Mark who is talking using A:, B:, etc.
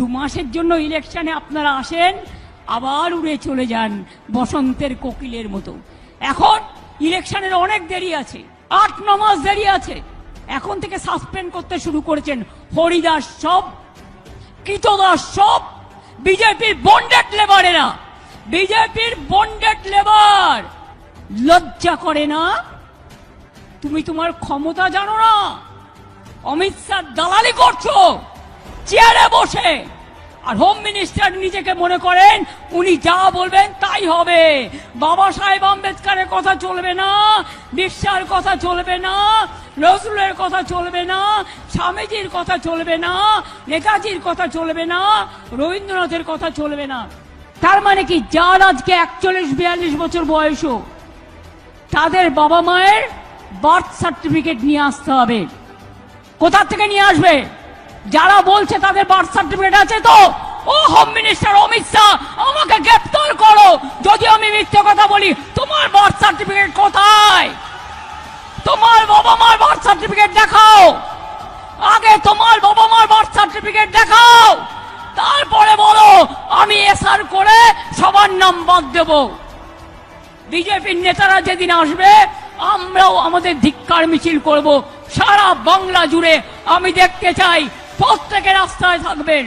A: দু মাসের জন্য ইলেকশনে আপনারা আসেন, আবার উড়ে চলে যান বসন্তের কোকিলের মতো। এখন ইলেকশনের অনেক দেরি আছে, আট, ন মাস দেরি আছে। এখন থেকে সাসপেন্ড করতে শুরু করেছেন হরিদাস সব, কৃতদাস সব বিজেপির বন্ডেড লেবারেরা, বিজেপির বন্ডেড লেবার। লজ্জা করে না? তুমি তোমার ক্ষমতা জানো না? অমিত শাহ দালালি করছ? চেয়ারে বসে। আর হোম মিনিস্টার নিজেকে মনে করেন, উনি যা বলবেন তাই হবে। বাবা সাহেব আম্বেদকারের কথা চলবে না, বিশ্বার কথা চলবে না, নজরুলের কথা চলবে না, স্বামীজির কথা চলবে না, নেতাজির কথা চলবে না, রবীন্দ্রনাথের কথা চলবে না। তার মানে কি? যার আজকে একচল্লিশ, বিয়াল্লিশ বছর বয়সও তাদের বাবা মায়ের বার্থ সার্টিফিকেট নিয়ে আসতে হবে। কোথা থেকে নিয়ে আসবে? যারা বলছে তাদের বার্থ সার্টিফিকেট আছে তো? ও হোম মিনিস্টার অমিত শাহ, আমাকে গ্রেপ্তার করো। যদি আমি মিথ্যে কথা বলি, তোমার বার্থ সার্টিফিকেট কোথায়? তোমার বাবা মার বার্থ সার্টিফিকেট দেখাও। আগে তোমার বাবা মার বার্থ সার্টিফিকেট দেখাও। তারপরে বলো, আমি এসআর করে সবার নাম বাদ দেবো। বিজেপির নেতারা যেদিন আসবে, আমরাও আমাদের ধিক্কার মিছিল করব। সারা বাংলা জুড়ে আমি দেখতে চাই প্রত্যেকে রাস্তায় থাকবেন।